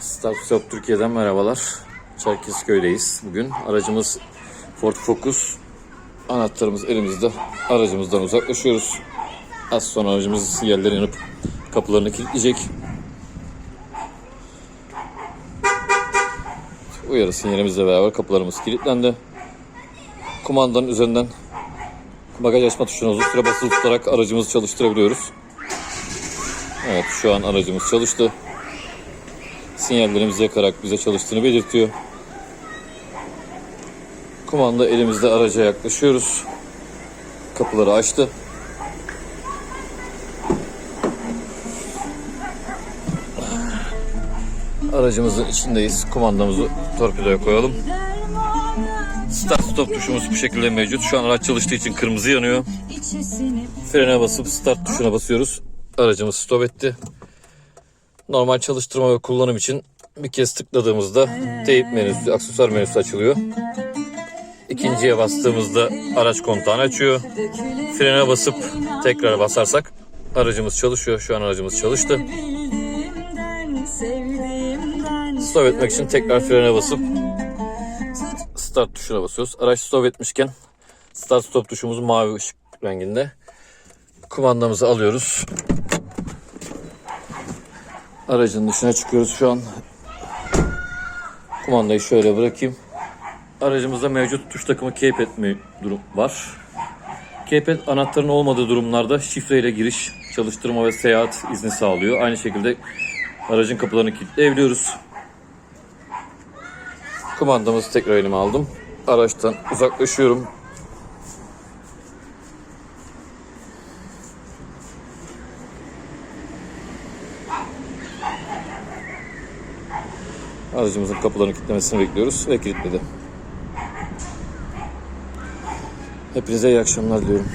Start Stop Türkiye'den merhabalar. Çerkezköy'deyiz bugün. Aracımız Ford Focus. Anahtarımız elimizde. Aracımızdan uzaklaşıyoruz. Az sonra aracımız sinyalleri yanıp kapılarını kilitleyecek. Uyarı sinyalimizle beraber kapılarımız kilitlendi. Kumandanın üzerinden bagaj açma tuşuna uzun süre basılı tutarak aracımızı çalıştırabiliyoruz. Evet şu an aracımız çalıştı. Sinyallerimizi yakarak bize çalıştığını belirtiyor. Kumanda elimizde araca yaklaşıyoruz. Kapıları açtı. Aracımızın içindeyiz. Kumandamızı torpidoya koyalım. Start stop tuşumuz bu şekilde mevcut. Şu an araç çalıştığı için kırmızı yanıyor. Frene basıp start tuşuna basıyoruz. Aracımız stop etti. Normal çalıştırma ve kullanım için bir kez tıkladığımızda teyip menüsü, aksesuar menüsü açılıyor. İkinciye bastığımızda araç kontağını açıyor. Frene basıp tekrar basarsak aracımız çalışıyor. Şu an aracımız çalıştı. Stop etmek için tekrar frene basıp start tuşuna basıyoruz. Araç stop etmişken start stop tuşumuz mavi ışık renginde. Kumandamızı alıyoruz. Aracın dışına çıkıyoruz şu an. Kumandayı şöyle bırakayım. Aracımızda mevcut tuş takımı keypad mi durum var. Keypad anahtarın olmadığı durumlarda şifreyle giriş, çalıştırma ve seyahat izni sağlıyor. Aynı şekilde aracın kapılarını kilitleyebiliyoruz. Kumandamızı tekrar elime aldım. Araçtan uzaklaşıyorum. Aracımızın kapılarını kilitlemesini bekliyoruz ve kilitledi. Hepinize iyi akşamlar diliyorum.